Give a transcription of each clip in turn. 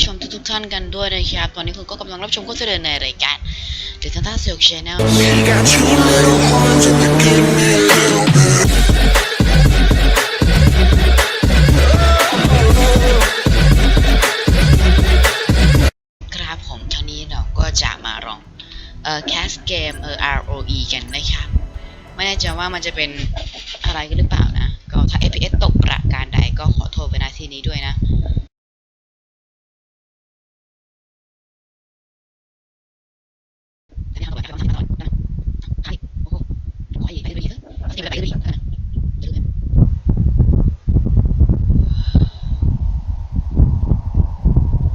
ผู้ชมทุกๆท่านกันด้วยนะครับ ตอนนี้คุณก็กำลังรับชมก็เสดในรายการ The Tata Silk Channel We got two little horns and they give me a little bit. ครับผมครานี้เราก็จะมาลองเอ่อแคสเกมเอ่อ ROE กันนะครับ ไม่แน่ใจว่ามันจะเป็นอะไรกันหรือเปล่านะ ก็ถ้า FPS ตกประการใดก็ขอโทษไว้ณที่นี้ด้วยนะ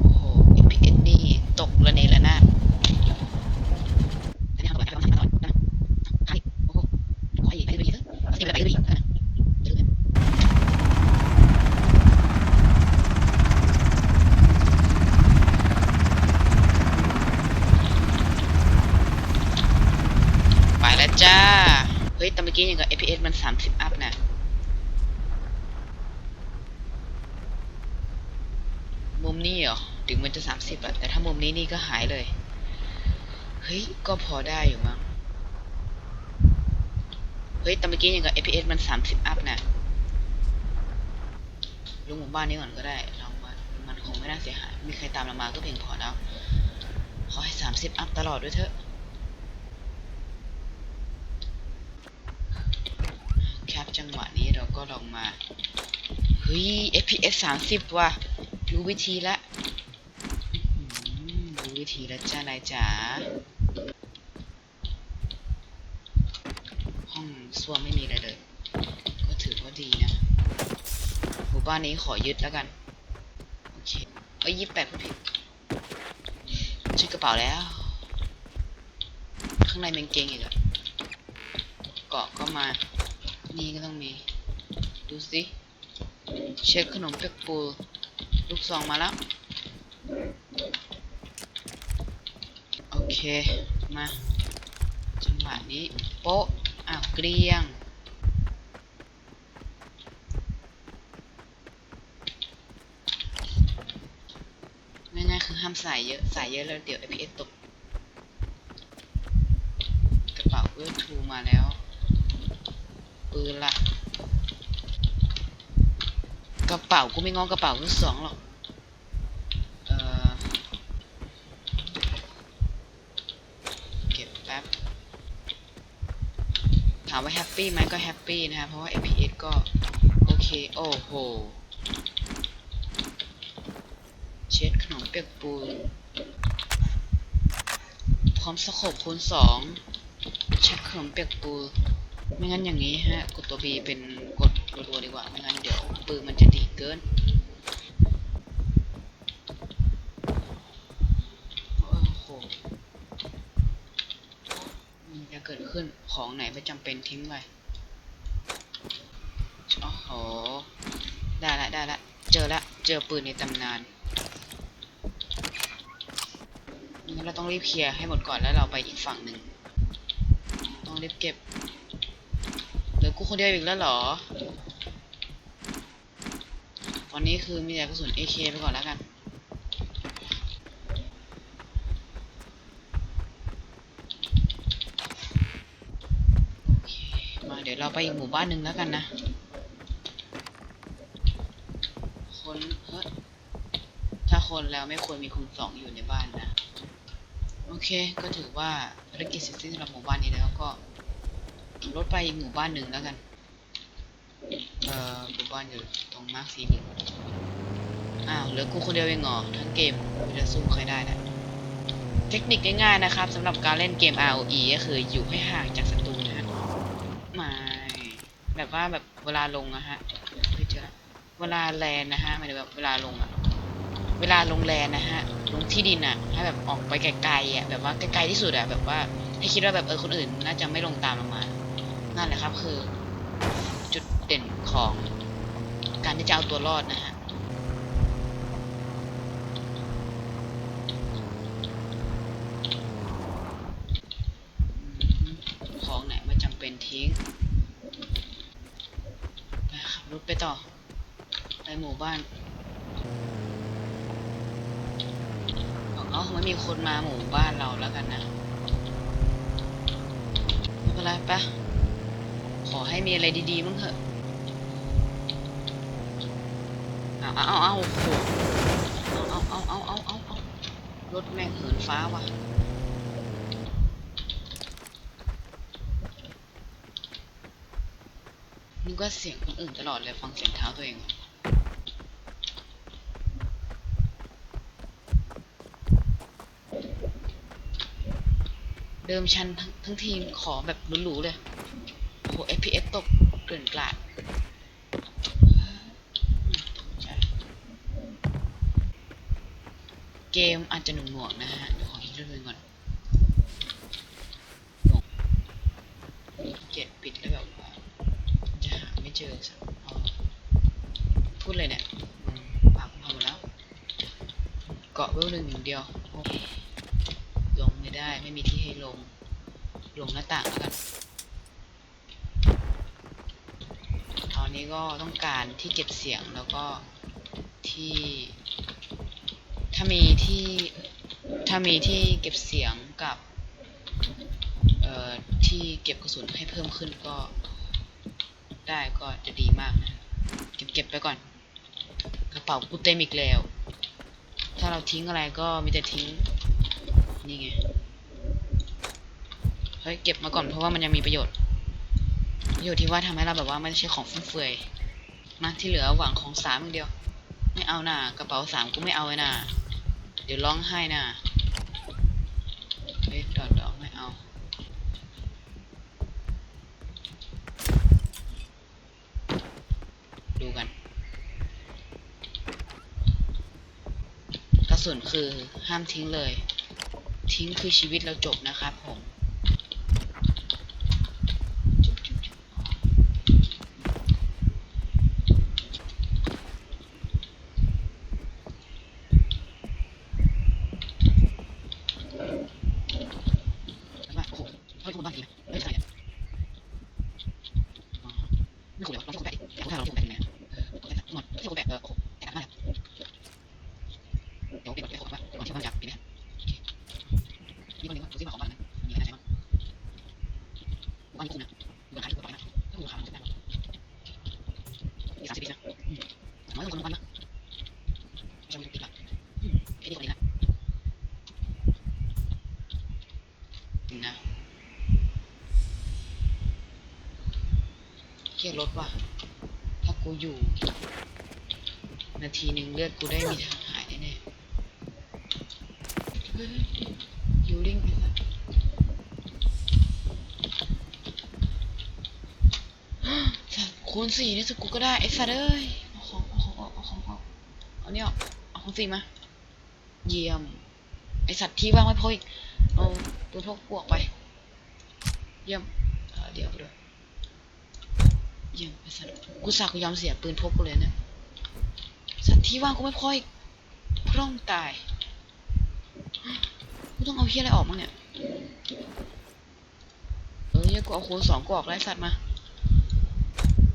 โอ้โห FPS นี่ตกระเนระนาดไปแล้วจ้า เฮ้ ยแต่เมื่อกี้ยังกับ FPS มัน 30 อัพนะมุมนี้เหรอ ถึงมันจะ 30อะแต่ถ้ามุมนี้นี่ก็หายเลย เฮ้ย ก็พอได้อยู่มั้ง เฮ้ยแต่เมื่อกี้ยังกับ FPS มัน 30 อัพนะลงหมู่บ้านนี้ก่อนก็ได้ลองว่ามันคงไม่น่าเสียหาย มีใครตามเรามาก็เพียงพอแล้ว ขอให้ 30 อัพตลอดด้วยเถอะ ครับ จังหวะนี้เราก็ลองมา เฮ้ย FPS 30 ว่ะ รู้วิธีละอื้อหือรู้วิธีแล้วจ้านายจ๋า ห้องส้วมไม่มีอะไรเลย ก็ถือว่าดีนะ หมู่บ้านนี้ขอยึดแล้วกัน โอเค เอ้ยยี่แปดผู้ผิดชื่อกระเป๋าแล้ว ข้างในเป็นเกงอีกอะเกาะก็มา นี่ก็ต้องมี ดูสิเช็คขนมเปียกปูลูกซองมาแล้ว โอเค มา จังหวะนี้ โป๊ะ อ้าวเกลี้ยง ง่ายๆคือห้ามใส่เยอะใส่เยอะแล้วเดี๋ยว FPS ตก กระเป๋าเวอร์ทูมาแล้ว ปืนล่ะ กระเป๋ากูไม่งอกระเป๋าลูกสองหรอกเออเก็บแป๊บถามว่าแฮปปี้ไหมก็แฮปปี้นะครับเพราะว่า FPS ก็ โอเค โอ้โห เช็ดขนมเปียกปูนพร้อมสโคบคูณสองเช็ดขนมเปียกปูน ไม่งั้นอย่างนี้ฮะ กดตัว B เป็นกดรัวๆดีกว่า ไม่งั้นเดี๋ยวปืนมันจะดีเกินโอ้โหมันจะเกิดขึ้นของไหนไม่จำเป็นทิ้งไปโอ้โห ได้ละได้ละเจอละเจอปืนในตำนานงั้นเราต้องรีบเคลียร์ให้หมดก่อนแล้วเราไปอีกฝั่งหนึ่ง ต้องรีบเก็บ กูคนเดียวอีกแล้วเหรอ ตอนนี้คือมีแต่กระสุน AK ไปก่อนแล้วกัน มาเดี๋ยวเราไปอีกหมู่บ้านหนึ่งแล้วกันนะ คนเฮ้ยถ้าคนแล้วไม่ควรมีคูณสองอยู่ในบ้านนะ โอเค ก็ถือว่าภารกิจเสร็จสิ้นสำหรับหมู่บ้านนี้แล้วก็ รถไปหมู่บ้านหนึ่งแล้วกัน เอ่อหมู่บ้านอยู่ตรงมาร์คสีเหลืองอ้าวเหลือกูคนเดียวเองเหรอทั้งเกมกูจะสู้ใครได้นะเทคนิคง่ายๆนะครับสำหรับการเล่นเกม ROE ก็คืออยู่ให้ห่างจากศัตรูนะฮะไม่แบบว่าแบบเวลาลงอะฮะเฮ้ยเจอละเวลาแลนนะฮะหมายถึงแบบเวลาลงอะเวลาลงแลนนะฮะลงที่ดินอะให้แบบออกไปไกลๆอะแบบว่าไกลๆที่สุดอะแบบว่าให้คิดว่าแบบเออคนอื่นน่าจะไม่ลงตามเรามา นั่นแหละครับ คือ จุดเด่นของการที่จะเอาตัวรอดนะฮะของไหนไม่จำเป็นทิ้งไปขับรถไปต่อ ไปหมู่บ้านของเอาไม่มีคนมาหมู่บ้านเราแล้วกันนะไม่เป็นไรปะ ขอให้มีอะไรดีๆมั้งเถอะเอาเอาเอาเอาโอ้โหเอาเอาเอาเอาเอาเอารถแม่งเหินฟ้าว่ะนึกว่าเสียงคนอื่นตลอดเลยฟังเสียงเท้าตัวเองเดิมชันทั้งทีมขอแบบหรูๆเลย ห FPS ตกเกลื่อนกลาดเกมอาจจะหน่วงๆนะฮะเดี๋ยวขอคิดเรื่องก่อนหน่วงเกียดปิดแล้วแบบว่าจะหาไม่เจอสักพูดเลยเนี่ยปากพังหมดแล้ว เกาะเวลหนึ่งอย่างเดียว ลงไม่ได้ไม่มีที่ให้ลง ลงหน้าต่างแล้วกัน ตอ นี้ก็ต้องการที่เก็บเสียงแล้วก็ที่ ถ้ามีที่ถ้ามีที่เก็บเสียงกับเอ่อที่เก็บกระสุนให้เพิ่มขึ้นก็ ได้ก็จะดีมากนะเก็บเก็บไปก่อน กระเป๋ากูเต็มอีกแล้ว ถ้าเราทิ้งอะไรก็มีแต่ทิ้ง นี่ไง เฮ้ย เก็บมาก่อนเพราะว่ามันยังมีประโยชน์ ประโยชน์ที่ว่าทำให้เราแบบว่าไม่ใช่ของฟุ่มเฟือยมาที่เหลือหวังของสามอย่างเดียว ไม่เอาน่ะกระเป๋าสามกูไม่เอาเลยน่ะเดี๋ยวร้องไห้น่ะเฮ้ยดอดดอกไม่เอาดูกันกระสุนคือห้ามทิ้งเลย ทิ้งคือชีวิตเราจบนะครับผมจุ๊บจุ๊บจุ๊บแล้วว่าโอ้ โหเฮ้ยคุณบ้านทีนะเฮ้ยใครเนี่ยอ๋อไม่ถูกเลยวะลองเช็คแบตดิแต่ถ้าเราเช็คแบตยังไงอะเออหมดเช็คแบตเออโอ้โหแอบมากเดี๋ยวเปลี่ยนก่อนเปลี่ยนของว่าก่อนที่มันจะปิดนะโอเคนี่คนนึงว่าดูซิมาของบ้านนะมีอะไรน่าใช้บ้างบ้านนี้คุ้มนะเงินขายถูกกว่านะถ้าคุณราคามันจะได้มีสามสิบปีนะอืมสามร้อยคนละวันนะไม่ใช่ไม่ถูกปิดละอืมไอ้นี่คนนี้นะนี่นะเค รถว่ะ ถ้ากูอยู่ นาทีหนึ่งเลือดกูได้มีทางหายแน่เฮ้ยยูริงไอ้สัสสัตว์คูณสี่นี่สุดกูก็ได้ไอ้สัตว์เอ้ย เอาของเอาของเอาของเอาเอาเนี่ยเอาของสี่มา เยี่ยม ไอสัตว์ที่ว่างไม่พออีก เอาตัวพวกพวกไป เยี่ยม เดี๋ยวไปด้วย ยี่ยมไอสัตว์กูสักกูยอมเสียปืนพกกูเลยเนี่ยสัตว์ที่ว่างกูไม่พออีกพร่องตายกูต้องเอาเฮียอะไรออกมั้งเนี่ยเออเฮียกูเอาคูสองกูออกไล่สัตว์มา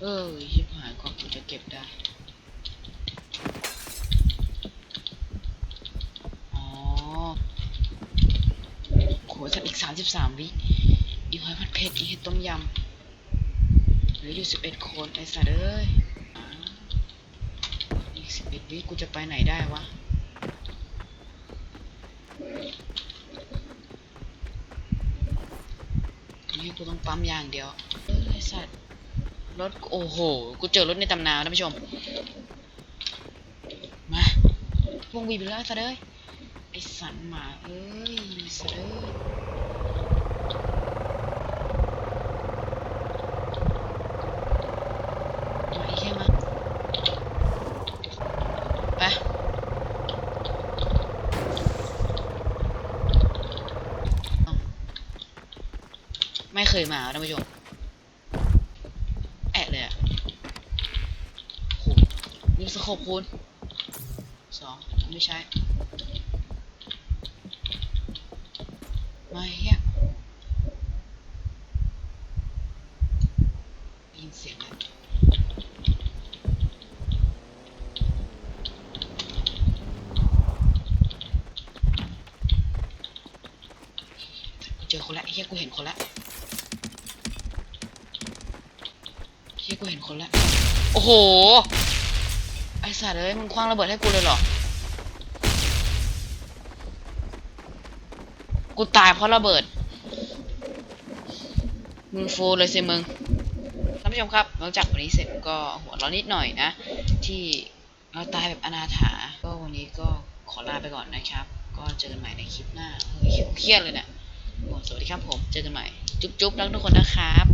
เออชิบหายก่อนกูจะเก็บได้อ๋อโหสัตว์อีกสามสิบสามวิอีหอยผัดเผ็ดอีเห็ดต้มยำ ลืออยู่สิบเอ็ดคนไอ้สัตว์เอ้ยอีกสิบเอ็ดวิกูจะไปไหนได้วะนี่กูต้องปั๊มอย่างเดียวไอ้สัตว์รถโอ้โห กูเจอรถในตำนานท่านผู้ชม มาวงบีบไปแล้วไอ้สัตว์เอ้ยไอสันหมาเอ้ยสัตว์เอ้ย เคยมาท่านผู้ชมแอะเลยอะโหยิงสโคปคูณสองไม่ใช่ไม่เฮียยินเสียงแล้เจอคนละเฮียกูเห็นคนละ ยกูเห็นคนละโอ้โห ไอสัตว์เอ้ยมึงคว้างระเบิดให้กูเลยเหรอ กูตายเพราะระเบิด มึงฟูเลยสิมึง ท่านผู้ชมครับหลังจากวันนี้เสร็จก็หัวเร้อนนิดหน่อยนะ ที่เราตายแบบอนาถา ก็วันนี้ก็ขอลาไปก่อนนะครับ ก็เจอกันใหม่ในคลิปหน้าเฮ้ยเครียดเลยเนะี่ยสวัสดีครับผม เจอกันใหม่ จุ๊บๆรักทุกคนนะครับ